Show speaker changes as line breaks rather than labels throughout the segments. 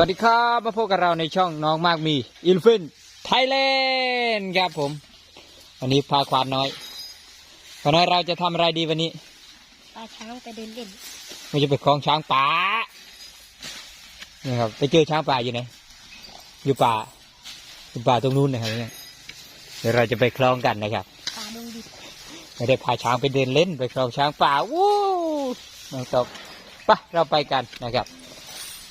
วัสดีครับมาพบกับเราในช่องน้องมากมีอินฟินไทยแลนด์ครับผม วันนี้พาควานน้อยควานน้อยเราจะทำอะไรดีวันนี้
ปลาช้างไปเดินเล่น
เราจะไปคลองช้างป่านี่ครับไปเจอช้างป่าอยู่ไหนอยู่ป่าอยู่ป่าตรงนู้นนะครับเนี่ยเดี๋ยวเราจะไปคลองกันนะครับ
ปลาดงดิบ
ไม่ได้พาช้างไปเดินเล่น ไปคลองช้างป่าวู้น้องตบปะเราไปกันนะครับ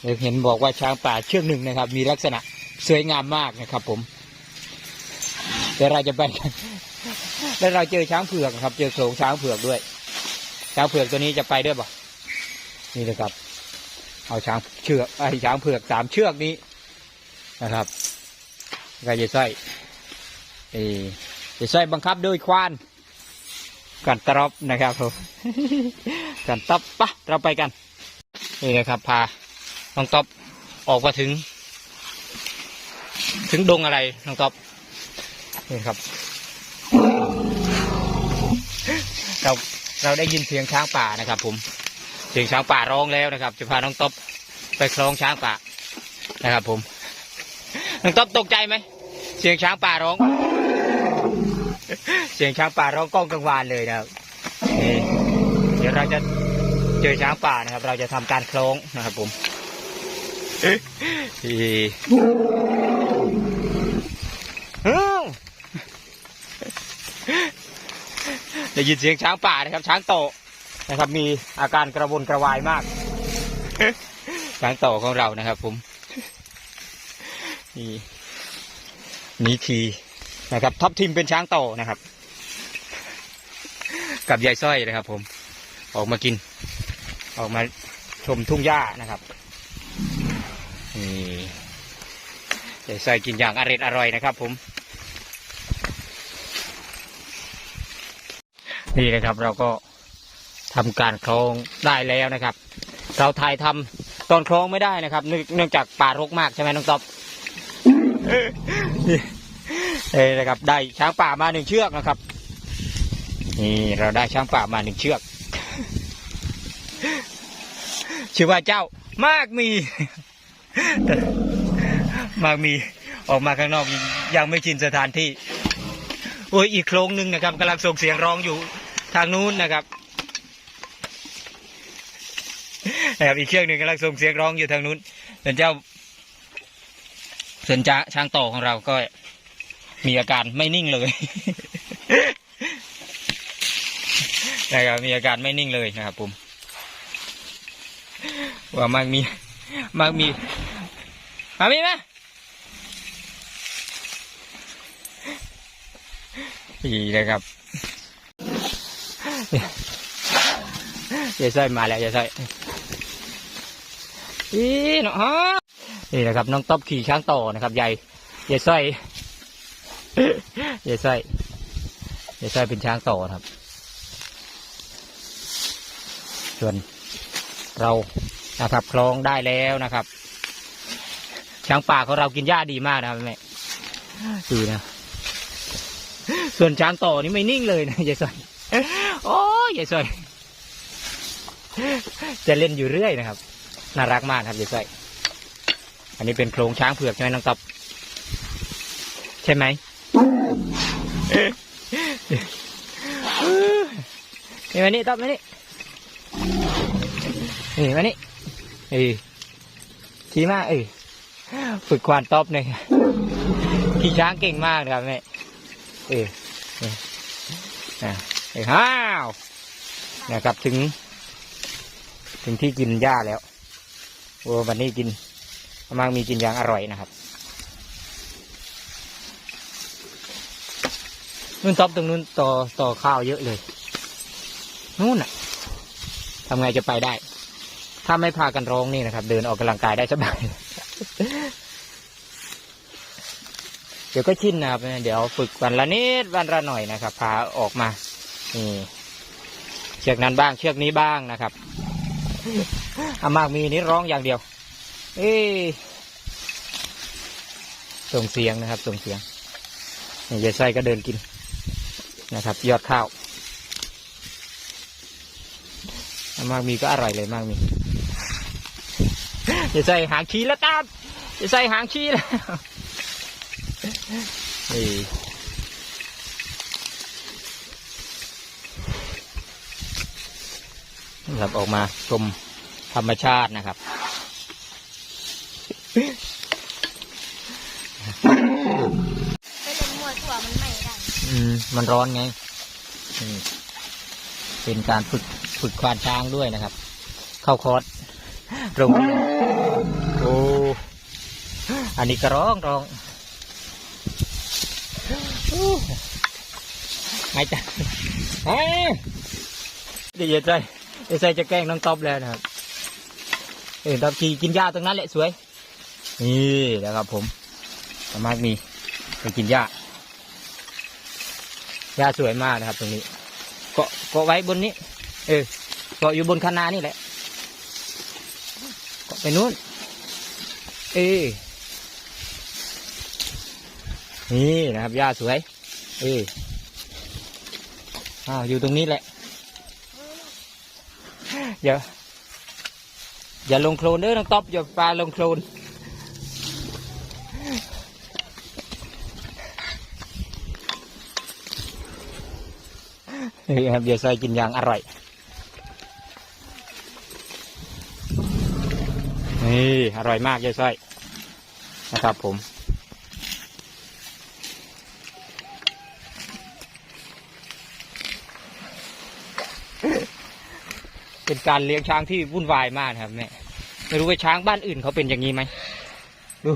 เดี๋ยวเห็นบอกว่าช้างป่าเชือกหนึ่งนะครับ มีลักษณะสวยงามมากนะครับ ผมเดี๋ยวเราจะไปกันแล้วเราเจอช้างเผือกครับ เจอโขลงช้างเผือกด้วย ช้างเผือกตัวนี้จะไปด้วยป่ะนี่นะครับ เอาช้างเชือกไอ้ช้างเผือกสามเชือกนี้นะครับก็จะใส่เออจะใส่บังคับด้วยควานกันตรอบนะครับผมกันตบปะเราไปกัน นี่นะครับพา น้องตอบออกมาถึง ถึงดงอะไรน้องตอบนี่ครับ เราเราได้ยินเสียงช้างป่านะครับ ผม เสียงช้างป่าร้องแล้วนะครับ จะพาน้องตอบไปคลองช้างป่านะครับ ผมน้องตอบตกใจไหมเสียงช้างป่าร้อง เสียงช้างป่าร้องก้องกังวานเลยนะครับเดี๋ยวเราจะเจอช้างป่านะครับ เราจะทำการคล้องนะครับผม ได้ยินเสียงช้างป่านะครับ ช้างโตนะครับ มีอาการกระวนกระวายมาก ช้างโตของเรานะครับ ผมนี่นี่ทีนะครับท็อปทีมเป็นช้างโตนะครับ กับยายสร้อยนะครับ ผม ออกมากิน ออกมาชมทุ่งหญ้านะครับ นี่ยายสร้อยกินอย่างอร่อยอร่อยนะครับผม นี่นะครับเราก็ทำการคลองได้แล้วนะครับ เราถ่ายทำตอนคลองไม่ได้นะครับเนื่องเนื่องจากป่ารกมากใช่ไหมน้องต๊อบเอ้นะครับ ได้ช้างป่ามาหนึ่งเชือกนะครับ นี่เราได้ช้างป่ามาหนึ่งเชือก ชื่อว่าเจ้ามากมี มากมีออกมาข้างนอกยังไม่ชินสถานที่ โอ้ยอีกโครงหนึ่งนะครับกำลังส่งเสียงร้องอยู่ทางนู้นนะครับนะครับอีกเชือกหนึ่งกำลังส่งเสียงร้องอยู่ทางนู้นส่วนเจ้าส่วนจ้าช้างโตของเราก็มีอาการไม่นิ่งเลยนะครับมีอาการไม่นิ่งเลยนะครับผมว่ามากมีมากมี มามีไหมนี่นะครับยายสร้อยมาแล้วยายสร้อยอีเนาะฮะนี่นะครับน้องต๊อบขี่ช้างต่อนะครับยายยายสร้อยยายไส้ยายไส้เป็นช้างตนะครับ ส่วนเรานะครับคลองได้แล้วนะครับ ช้างป่าของเรากินหญ้าดีมากนะครับแม่ดูนะ ส่วนช้างโตนี่ไม่นิ่งเลยนะยายไส้โอ้ยยายไส้จะเล่นอยู่เรื่อยนะครับ น่ารักมากครับยายไส้อันนี้เป็นโครงช้างเผือกใช่ไหมน้องตบใช่ไหมนี่มานี่ตอบมานี่นี่มานี่เออชี้มากเออ ฝึกควานต๊อบเลยขี่ช้างเก่งมากนะครับแม่เออเอออะเออห้าวนะครับถึง ถึงที่กินหญ้าแล้วโอ้วันนี้กินมากมีกินอย่างอร่อยนะครับนู่นต๊อบตรงนู้นต่อต่อข้าวเยอะเลยนู่นน่ะทำไงจะไปได้ ถ้าไม่พากันร้องนี่นะครับ เดินออกกำลังกายได้สบาย ดี๋ยวก็ชินนะครับเดี๋ยวฝึกวันละนิดวันละหน่อยนะครับพาออกมานี่เชือกนั้นบ้างเชือกนี้บ้างนะครับอามากมีนี้ร้องอย่างเดียว เอ้ยส่งเสียงนะครับ ส่งเสียงนี่ยายไส้ก็เดินกินนะครับ ยอดข้าวอามากมีก็อร่อยเลยมากมีจะใส่หางชี้แล้วตามจะใส่หางชี้แล้ว นี่นะครับออกมาชมธรรมชาตินะครับ
ไปเล่นมวยตัวมันไม่ได้
อืมมันร้อนไงอืมเป็นการฝึกฝึกควานช้างด้วยนะครับ เข้าคอร์สโรงเรียนโอ้อันนี้ก็ร้องร้อง ไม่จ้ะเฮ้ยดี๋ยวใจเดี๋ยวใจจะแกล้งน้องต๊อบแล้วนะครับเออต๊อบขี่กินหญ้าตรงนั้นแหละสวย นี่นะครับผมสามารถมีไปกินหญ้าหญ้าสวยมากนะครับ ตรงนี้ เกาะเกาะไว้บนนี้ เออเกาะอยู่บนคันนานี่แหละเกาะไปนู้น เออ นี่นะครับหญ้าสวยเอออ้าวอยู่ตรงนี้แหละเดี๋ยวอย่าลงโคลนเด้อน้องต๊อบอย่าปลาลงโคลนนี่ครับเดี๋ยวใส่กินอย่างอร่อย นี่ อร่อยมากยายสร้อยนะครับผม เป็นการเลี้ยงช้างที่วุ่นวายมากครับแม่ไม่รู้ว่าช้างบ้านอื่นเขาเป็นอย่างนี้ไหมดู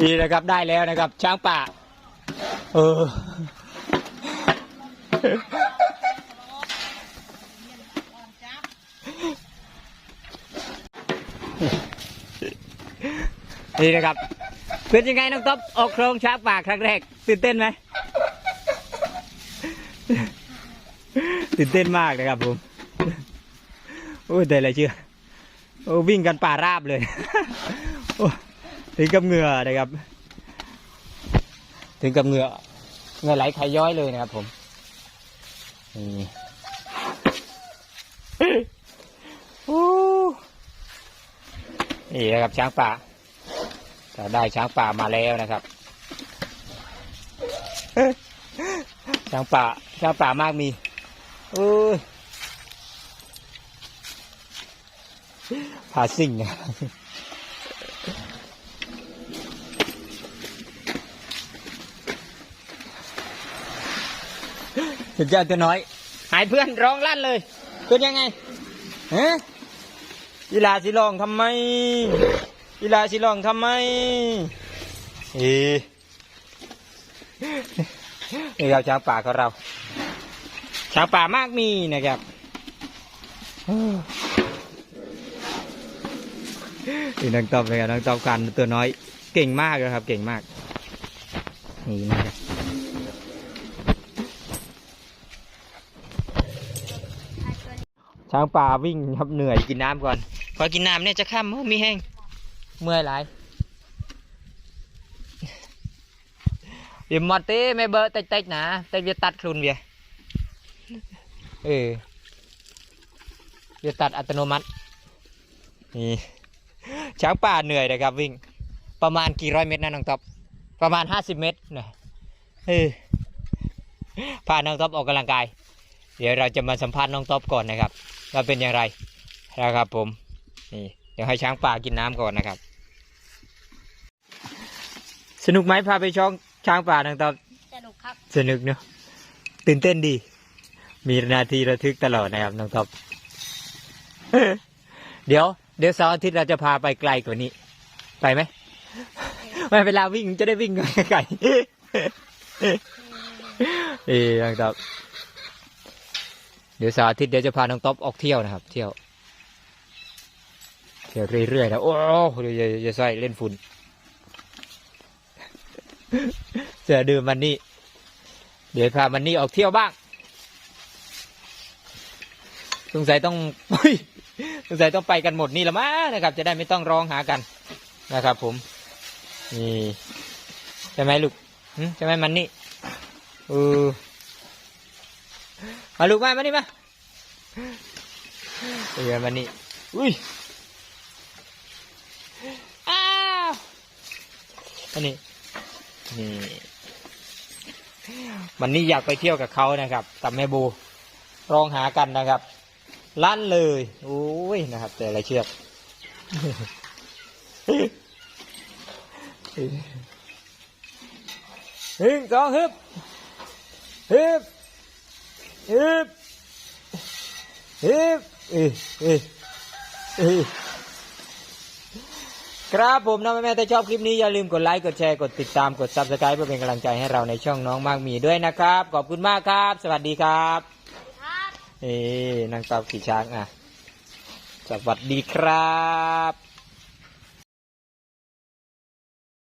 นี่นะครับได้แล้วนะครับ ช้างป่า เออ นี่นะครับ เป็นยังไงน้องต๊อบออกโครงช้างป่าครั้งแรกตื่นเต้นไหมตื่นเต้นมากนะครับผมโอ้ยแต่อะไรเชื่อโอ้วิ่งกันป่าราบเลยโอ้ถึงกับเหงื่อนะครับ ถึงกับเหงื่อเหงื่อไหลไขย้อยเลยนะครับผมนี่โอ้นี่นะครับช้างป่า เราได้ช้างป่ามาแล้วนะครับ ช้างป่า ช้างป่ามากมีโอ้ยผาสิ่งนะสุดยอดตัวน้อย หายเพื่อนร้องลั่นเลยเป็นยังไงฮะกีฬาสิลองทำไม กีฬาสิลองทำไมเอนี่เราช้างป่าของเรา ช้างป่ามากมีนะครับนี่นังตอบเลยครับนังตอบกันตัวน้อย เก่งมากเลยครับ เก่งมาก นี่นะครับช้างป่าวิ่งครับเหนื่อยกินน้ำก่อน ขอกินน้ำเนี่ยจะข้ามมีแห้ง เมื่อยหลายเดี๋ยวมอดเต้ไม่เบอร์เต็กๆนะเต็กจะตัดคลุนเบียเออจะตัดอัตโนมัตินี่ช้างป่าเหนื่อยนะครับวิ่ง ประมาณกี่ร้อยเมตรนะน้องต๊อบประมาณห้าสิบเมตรนะเออพาน้องต๊อบออกกำลังกาย เดี๋ยวเราจะมาสัมภาษณ์น้องต๊อบก่อนนะครับว่าเป็นอย่างไรนะครับผมนี่เดี๋ยวให้ช้างป่ากินน้ำก่อนนะครับ สนุกไหมพาไปช่องช้างป่าน้องต๊อบ
สนุกครับ
สนุกเนอะตื่นเต้นดี มีนาทีระทึกตลอดนะครับน้องต๊อบเดี๋ยว เดี๋ยวเสาร์อาทิตย์เราจะพาไปไกลกว่านี้ ไปไหมไม่เวลาวิ่งจะได้วิ่งไกลๆเอ้ยน้องต๊อบเดี๋ยวเสาร์อาทิตย์เดี๋ยวจะพาน้องต๊อบออกเที่ยวนะครับ เที่ยวเที่ยวเรื่อยๆนะโอ้โหเดี๋ยวอย่าอย่าใส่เล่นฝุ่น เสือดื่มมันนี่ เดี๋ยวพามันนี่ออกเที่ยวบ้าง สงสัยต้องสงสัยต้องไปกันหมดนี่ละมั้งนะครับ จะได้ไม่ต้องร้องหากันนะครับ ผม นี่ใช่ไหมลูกใช่ไหมมันนี่เออมาลูกมามานี่มาเออมานี่อุ้ยอ้าวอันนี้ นี่วันนี้อยากไปเที่ยวกับเขานะครับ กับแม่บูรองหากันนะครับลั่นเลยโอ้ยนะครับ แต่ละเชือกหนึ่งสองฮึบฮึบฮึบฮึบเอ้ยเอ้ยเอ้ย ครับผมนะแม่แม่ถ้าชอบคลิปนี้อย่าลืมกดไลค์ กดแชร์ กดติดตาม กด subscribe เพื่อเป็นกำลังใจให้เราในช่องน้องมากมีด้วยนะครับ ขอบคุณมากครับ สวัสดีครับ
ครับ
เอ้นางตอบขี่ช้างอะ สวัสดีครับ